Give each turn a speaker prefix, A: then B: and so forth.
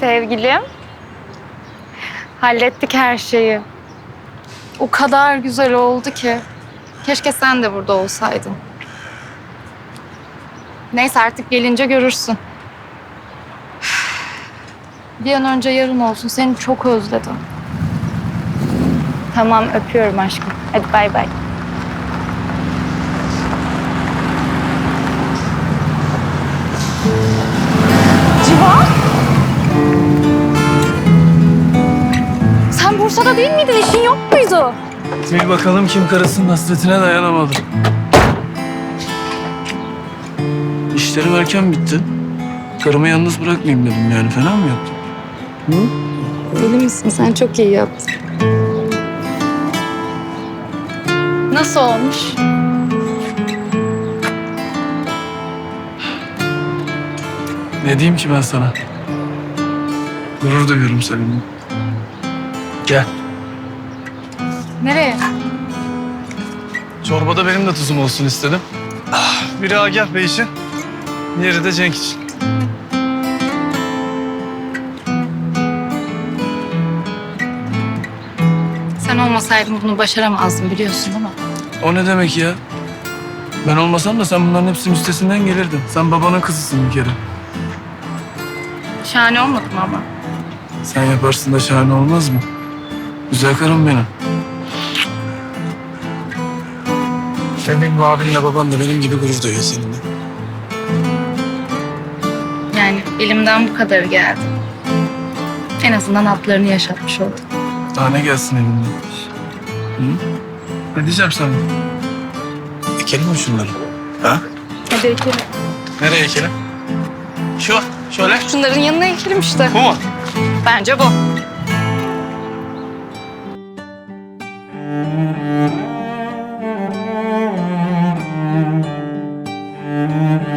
A: Sevgilim. Hallettik her şeyi. O kadar güzel oldu ki. Keşke sen de burada olsaydın. Neyse artık gelince görürsün. Bir an önce yarın olsun. Seni çok özledim. Tamam öpüyorum aşkım. Hadi bay bay. Sen Bursa'da değil miydin? İşin yok muydu?
B: Bir bakalım kim karısının hasretine dayanamadı. İşlerim erken bitti. Karımı yalnız bırakmayayım dedim yani. Fena mı yaptım?
A: Deli misin? Sen çok iyi yaptın. Nasıl olmuş?
B: Ne diyeyim ki ben sana? Gurur duyuyorum seninle. Gel.
A: Nereye?
B: Çorbada benim de tuzum olsun istedim. Ah, Biri Agah Bey için, diğeri de Cenk için.
A: Sen olmasaydın bunu başaramazdım biliyorsun değil mi?
B: O ne demek ya? Ben olmasam da sen bunların hepsinin üstesinden gelirdin. Sen babanın kızısın bir kere.
A: Şahane olmadı mı ama?
B: Sen yaparsın da şahane olmaz mı? Güzel karım benim. Senin bu abinle baban da benim gibi gurur duyuyor seninle.
A: Yani elimden bu kadarı geldi. En azından atlarını yaşatmış oldum.
B: Daha ne gelsin elimden? Hı? Ne diyeceğim sana? Ekelim mi şunları? Ha?
A: Hadi ekelim.
B: Nereye ekelim? Şu, şöyle.
A: Şunların yanına ekelim işte.
B: Bu mu?
A: Bence bu. Música